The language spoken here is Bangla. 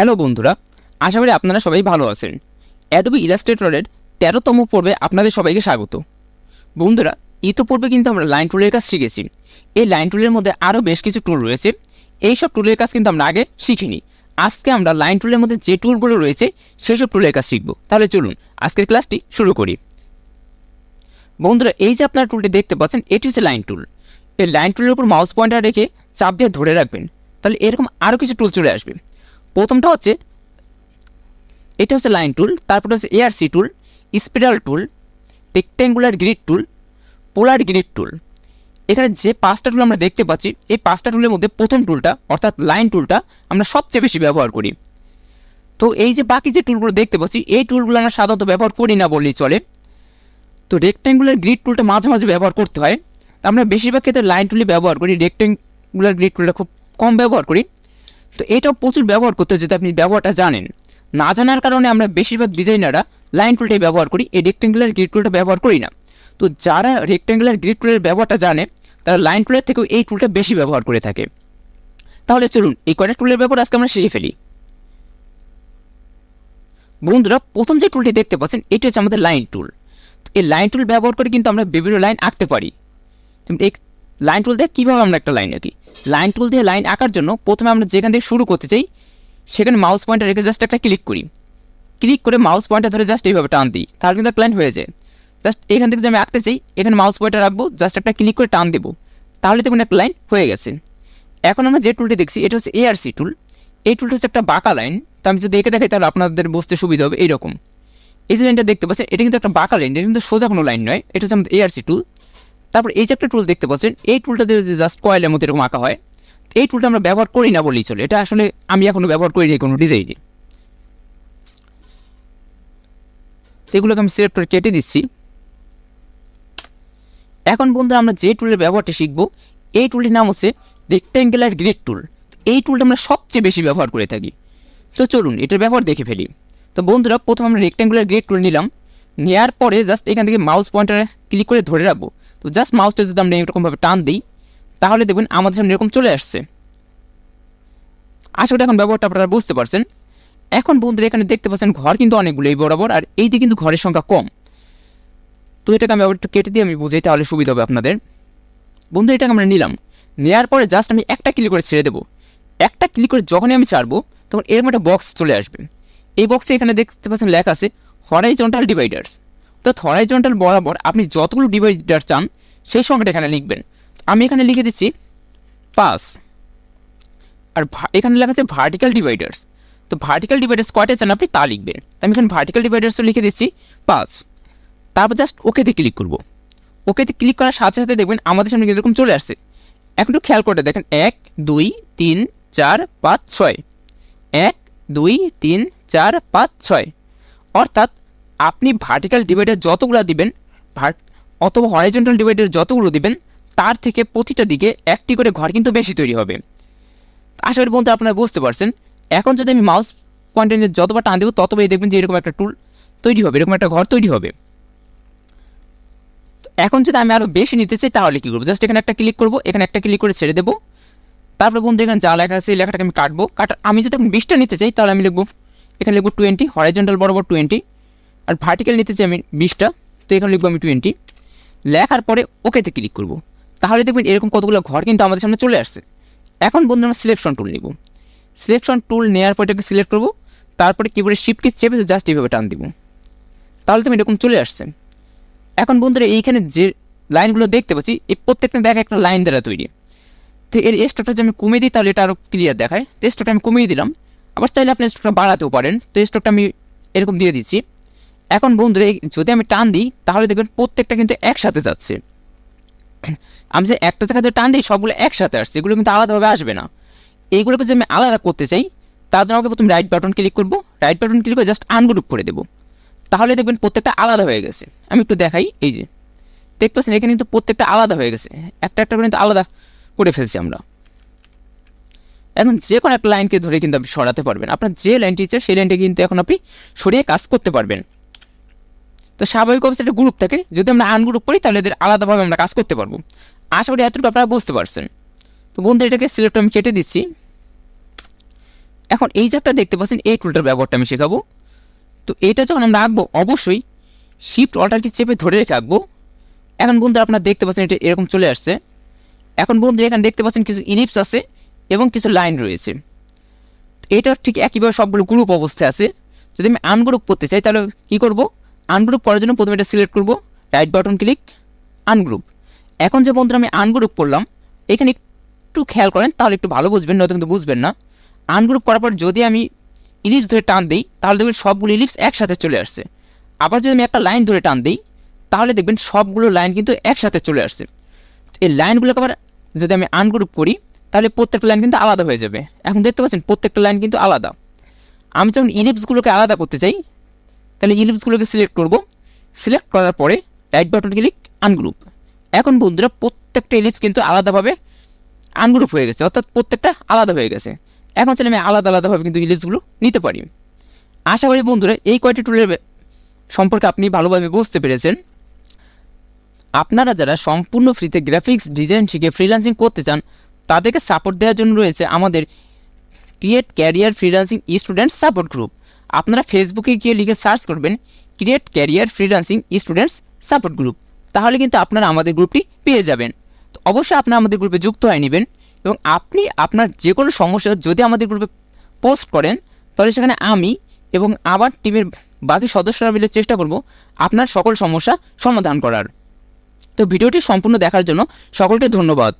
হ্যালো বন্ধুরা, আশা করি আপনারা সবাই ভালো আছেন। অ্যাডোবি ইলাস্ট্রেটরের তেরোতম পর্বে আপনাদের সবাইকে স্বাগত। বন্ধুরা, ইতোপূর্বে কিন্তু আমরা লাইন টুলের কাজ শিখেছি। এই লাইন টুলের মধ্যে আরও বেশ কিছু টুল রয়েছে। এই সব টুলের কাজ কিন্তু আমরা আগে শিখিনি। আজকে আমরা লাইন টুলের মধ্যে যে টুলগুলো রয়েছে সেই সব টুলের কাজ শিখব। তাহলে চলুন, আজকের ক্লাসটি শুরু করি। বন্ধুরা, এই যে আপনার টুলটি দেখতে পাচ্ছেন, এটি হচ্ছে লাইন টুল। এই লাইন টুলের উপর মাউস পয়েন্টার রেখে চাপ দিয়ে ধরে রাখবেন। তাহলে এরকম আরও কিছু টুল চলে আসবে। প্রথমটা হচ্ছে, এটা হচ্ছে লাইন টুল তারপরে হচ্ছে ARC tool spiral tool rectangular grid tool polar grid tool এখানে যে পাঁচটা টুল আমরা দেখতে পাচ্ছি, এই পাঁচটা টুলের মধ্যে প্রথম টুলটা অর্থাৎ লাইন টুলটা আমরা সবচেয়ে বেশি ব্যবহার করি। তো এই যে বাকি যে টুলগুলো দেখতে পাচ্ছি, এই টুলগুলো আমরা সাধারণত ব্যবহার করি না বললেই চলে। তো রেক্ট্যাঙ্গুলার গ্রিড টুলটা মাঝে মাঝে ব্যবহার করতে হয়। আমরা বেশিরভাগ ক্ষেত্রে লাইন টুলই ব্যবহার করি রেক্ট্যাঙ্গুলার গ্রিড টুলটা খুব কম ব্যবহার করি। তো এটাও প্রচুর ব্যবহার করতে যদি আপনি ব্যবহারটা জানেন। না জানার কারণে আমরা বেশিরভাগ ডিজাইনাররা লাইন টুলটাই ব্যবহার করি, এই রেক্ট্যাঙ্গুলার গ্রিড টুলটা ব্যবহার করি না। তো যারা রেক্ট্যাঙ্গুলার গ্রিড টুলের ব্যবহারটা জানে, তারা লাইন টুলের থেকেও এই টুলটা বেশি ব্যবহার করে থাকে। তাহলে চলুন, এই কয়টা টুলের ব্যাপার আজকে আমরা শিখে ফেলি। বন্ধুরা, প্রথম যে টুলটি দেখতে পাচ্ছেন, এটি হচ্ছে আমাদের লাইন টুল এই লাইন টুল ব্যবহার করে কিন্তু আমরা বিভিন্ন লাইন আঁকতে পারি। এই লাইন টুল দিয়ে কীভাবে আমরা একটা লাইন আঁকি? লাইন টুল দিয়ে লাইন আঁকার জন্য প্রথমে আমরা যেখান থেকে শুরু করতে চাই, সেখানে মাউস পয়েন্টার রেখে জাস্ট একটা ক্লিক করি। ক্লিক করে মাউস পয়েন্টার ধরে জাস্ট এইভাবে টান দিই, তাহলে কিন্তু লাইন হয়ে যায়। জাস্ট এখান থেকে যদি আমি আঁকতে চাই, এখানে মাউস পয়েন্টার রাখব জাস্ট একটা ক্লিক করে টান দেবো, তাহলে দেখুন একটা লাইন হয়ে গেছে। এখন আমরা যে টুলটি দেখছি, এটা হচ্ছে এআরসি টুল এই টুলটা হচ্ছে একটা বাঁকা লাইন তো আমি যদি এঁকে দেখাই, তাহলে আপনাদের বুঝতে সুবিধা হবে এইরকম। এই যে লাইনটা দেখতে পাচ্ছেন, এটা কিন্তু একটা বাঁকা লাইন এটা কিন্তু সোজা কোনো লাইন নয়, এটা হচ্ছে আমাদের এআরসি টুল তারপর এই যে একটা টুল দেখতে পাচ্ছেন, এই টুলটা দিয়ে জাস্ট কয়েলের মতো এরকম আঁকা হয় এই টুলটা আমরা ব্যবহার করি না বলেই চলে। এটা আসলে আমি এখনও ব্যবহার করিনি কোনো ডিজাইনে এগুলোকে আমি সিলেক্ট করে কেটে দিচ্ছি। এখন বন্ধুরা আমরা যে টুলের ব্যবহারটা শিখব, এই টুলটির নাম হচ্ছে রেক্ট্যাঙ্গুলার গ্রিড টুল এই টুলটা আমরা সবচেয়ে বেশি ব্যবহার করে থাকি। তো চলুন, এটার ব্যবহার দেখে ফেলি। তো বন্ধুরা, প্রথম আমরা রেক্ট্যাঙ্গুলার গ্রিড টুল নিলাম। নেওয়ার পরে জাস্ট এখান থেকে মাউস পয়েন্টারে ক্লিক করে ধরে রাখব। তো জাস্ট মাউসটা যদি আমরা এরকমভাবে টান দিই, তাহলে দেখবেন আমাদের সামনে এরকম চলে আসছে। আশা করি এখন ব্যবহারটা আপনারা বুঝতে পারছেন। এখন বন্ধুরা এখানে দেখতে পাচ্ছেন ঘর কিন্তু অনেকগুলো এই বরাবর, আর এই দিকে কিন্তু ঘরের সংখ্যা কম। তো এটাকে আমি আবার একটু কেটে দিয়ে আমি বুঝাই, তাহলে সুবিধা হবে আপনাদের। বন্ধু এটাকে আমরা নিলাম। নেওয়ার পরে জাস্ট আমি একটা ক্লিক করে ছেড়ে দেবো। একটা ক্লিক করে যখনই আমি ছাড়বো, তখন এরকম একটা বক্স চলে আসবে। এই বক্সে এখানে দেখতে পাচ্ছেন লেখা আছে হরাইজন্টাল ডিভাইডার্স তো হরাইজন্টাল বরাবর আপনি যতগুলো ডিভাইডার চান, সেই সংখ্যাটা এখানে লিখবেন। আমি এখানে লিখে দিচ্ছি পাঁচ আর এখানে লেখা আছে ভার্টিক্যাল ডিভাইডার্স তো ভার্টিক্যাল ডিভাইডার্স কয়টা চান আপনি তা লিখবেন। তো আমি এখানে ভার্টিক্যাল ডিভাইডার্সও লিখে দিচ্ছি পাঁচ তারপর জাস্ট ওকেতে ক্লিক করব। ওকেতে ক্লিক করার সাথে সাথে দেখবেন আমাদের সামনে এরকম চলে আসছে। এখন একটু খেয়াল করে দেখেন, এক, দুই, তিন, চার, পাঁচ, ছয়। এক, দুই, তিন, চার, পাঁচ, ছয়। অর্থাৎ আপনি ভার্টিক্যাল ডিভাইডার যতগুলো দিবেন অথবা হরাইজন্টাল ডিভাইডার যতগুলো দিবেন, তার থেকে প্রতিটা দিকে একটি করে ঘর কিন্তু বেশি তৈরি হবে। আশা করি বলতে আপনারা বুঝতে পারছেন। এখন যদি আমি মাউস পয়েন্টার যতবার টান দেবো, ততবারই দেখবেন যে এরকম একটা টুল তৈরি হবে, এরকম একটা ঘর তৈরি হবে। এখন যদি আমি আরও বেশি নিতে চাই, তাহলে কী করব? জাস্ট এখানে একটা ক্লিক করব, এখানে একটা ক্লিক করে ছেড়ে দেবো। তারপরে বন্ধু, এখানে যা লেখা আছে, এই লেখাটাকে আমি কাটবো। কাটা আমি যদি এখন বিশটা নিতে চাই, তাহলে আমি লিখব এখানে লিখব টোয়েন্টি হরাইজন্টাল বরাবর টোয়েন্টি আর ভার্টিক্যাল নিতে চাই আমি বিশটা, তো এখানে লিখব আমি টোয়েন্টি লেখার পরে ওকেতে ক্লিক করব। তাহলে দেখবেন এরকম কতগুলো ঘর কিন্তু আমাদের সামনে চলে আসছে। এখন বন্ধু আমরা সিলেকশন টুল নিব। সিলেকশন টুল নেওয়ার পর এটাকে সিলেক্ট করব। তারপরে কিবোর্ডে শিফটকে চেপে জাস্ট এইভাবে টান দিব। তাহলে তুমি এরকম চলে আসছে। এখন বন্ধুরা এইখানে যে লাইনগুলো দেখতে পাচ্ছি, এই প্রত্যেকটা দেখা একটা লাইন দ্বারা তৈরি। তো এর স্টকটা যদি আমি কমিয়ে দিই, তাহলে এটা আরও ক্লিয়ার দেখায়। তো স্টকটা আমি কমিয়ে দিলাম। আবার চাইলে আপনি স্টকটা বাড়াতেও পারেন। তো স্টকটা আমি এরকম দিয়ে দিচ্ছি। এখন বন্ধুরা যদি আমি টান দিই, তাহলে দেখবেন প্রত্যেকটা কিন্তু একসাথে যাচ্ছে। আমি যে একটা জায়গায় যদি টান দিই, সবগুলো একসাথে আসছে, এগুলো কিন্তু আলাদাভাবে আসবে না। এইগুলোকে যদি আমি আলাদা করতে চাই, তার জন্য আমাকে প্রথম রাইট বাটন ক্লিক করব। রাইট বাটন ক্লিক করে জাস্ট আনগ্রুপ করে দেবো। তাহলে দেখবেন প্রত্যেকটা আলাদা হয়ে গেছে। আমি একটু দেখাই, এই যে। দেখতে পাচ্ছেন এখানে কিন্তু প্রত্যেকটা আলাদা হয়ে গেছে। একটা একটা করে কিন্তু আলাদা করে ফেলছি আমরা। এখন যে কোনো একটা লাইনকে ধরে কিন্তু আপনি সরাতে পারবেন। আপনার যে লাইনটি ইচ্ছে, সেই লাইনটা কিন্তু এখন আপনি সরিয়ে কাজ করতে পারবেন। তো স্বাভাবিক অবস্থা একটা গ্রুপ থাকে, যদি আমরা আনগ্রুপ করি, তাহলে এদের আলাদাভাবে আমরা কাজ করতে পারব। আশা করি এতটুকু আপনারা বুঝতে পারছেন। তো বন্ধু এটাকে সিলেক্ট আমি কেটে দিচ্ছি। এখন এই একটা দেখতে পাচ্ছেন, এই টুলটার ব্যবহারটা আমি শেখাবো। তো এটা যখন আমরা আঁকবো, অবশ্যই শিফট অল্টার কি চেপে ধরে রেখে আঁকবো। এখন বন্ধু আপনারা দেখতে পাচ্ছেন এটা এরকম চলে আসছে। এখন বন্ধু এখানে দেখতে পাচ্ছেন কিছু ইলিপস আছে এবং কিছু লাইন রয়েছে। এটা ঠিক একইভাবে সবগুলো গ্রুপ অবস্থায় আছে। যদি আমি আনগ্রুপ করতে চাই, তাহলে কী করব? আনগ্রুপ করার জন্য প্রথমে এটা সিলেক্ট করব রাইট বাটন ক্লিক আনগ্রুপ এখন যে বন্ধুরা আমি আনগ্রুপ করলাম, এখানে একটু খেয়াল করেন, তাহলে একটু ভালো বুঝবেন, নয়তো কিন্তু বুঝবেন না। আনগ্রুপ করার পর যদি আমি ইলিপস ধরে টান দিই, তাহলে দেখবেন সবগুলো ইলিপস একসাথে চলে আসছে। আবার যদি আমি একটা লাইন ধরে টান দিই, তাহলে দেখবেন সবগুলো লাইন কিন্তু একসাথে চলে আসছে। এই লাইনগুলোকে আবার যদি আমি আনগ্রুপ করি, তাহলে প্রত্যেকটা লাইন কিন্তু আলাদা হয়ে যাবে। এখন দেখতে পাচ্ছেন, প্রত্যেকটা লাইন কিন্তু আলাদা। আমি যখন ইলিপসগুলোকে আলাদা করতে চাই তাহলে ইলিপসগুলোকে সিলেক্ট করব। সিলেক্ট করার পরে রাইট বাটন ক্লিক আনগ্রুপ এখন বন্ধুরা প্রত্যেকটা ইলিপস কিন্তু আলাদাভাবে আনগ্রুপ হয়ে গেছে, অর্থাৎ প্রত্যেকটা আলাদা হয়ে গেছে। এখন চাইলে আমি আলাদা আলাদাভাবে কিন্তু ইলিপসগুলো নিতে পারি। আশা করি বন্ধুরা এই কয়টি টুলের সম্পর্কে আপনি ভালোভাবে বুঝতে পেরেছেন। আপনারা যারা সম্পূর্ণ ফ্রিতে গ্রাফিক্স ডিজাইন শিখে ফ্রিল্যান্সিং করতে চান, তাদেরকে সাপোর্ট দেওয়ার জন্য রয়েছে আমাদের create career freelancing student support group আপনারা ফেসবুকে গিয়ে লিখে সার্চ করবেন create career freelancing students support group তাহলে কিন্তু আপনারা আমাদের গ্রুপটি পেয়ে যাবেন। তো অবশ্যই আপনারা আমাদের গ্রুপে যুক্ত হয়ে নেবেন এবং আপনি আপনার যে কোনো সমস্যা যদি আমাদের গ্রুপে পোস্ট করেন, তাহলে সেখানে আমি এবং আবার টিমের বাকি সদস্যরা মিলে চেষ্টা করব আপনার সকল সমস্যা সমাধান করার। তো ভিডিওটি সম্পূর্ণ দেখার জন্য সকলকে ধন্যবাদ।